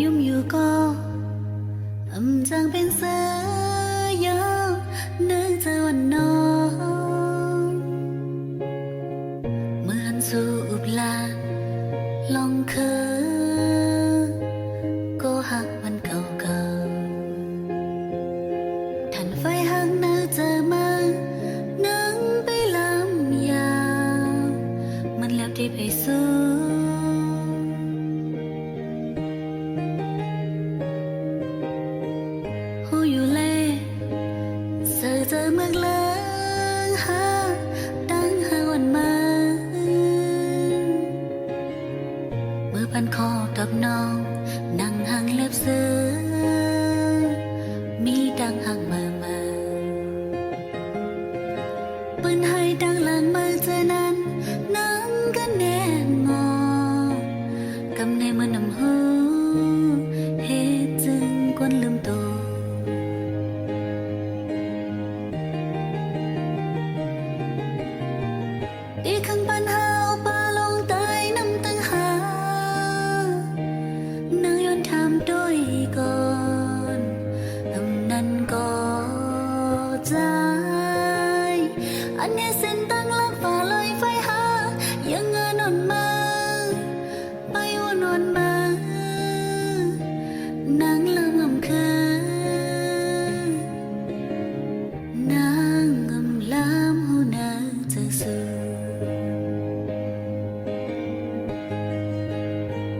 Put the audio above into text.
ยุ่มอยู่ก็อำจางเป็นเสือยาวนึกเจอวันนอนเหมือนสู่อุบลาลองเคยก็หักมันเก่าๆทันไฟหักน่าเจอมานั่งไปลำยาวมันแล้วที่ไปสู่ พันคอกับน้องนั่งห่างเล็บเสือมีดังห่างมามาปืนให้ดังหลังมาเจอนั้นนั่งกันแน่งอกำในมือนำหูเำนั้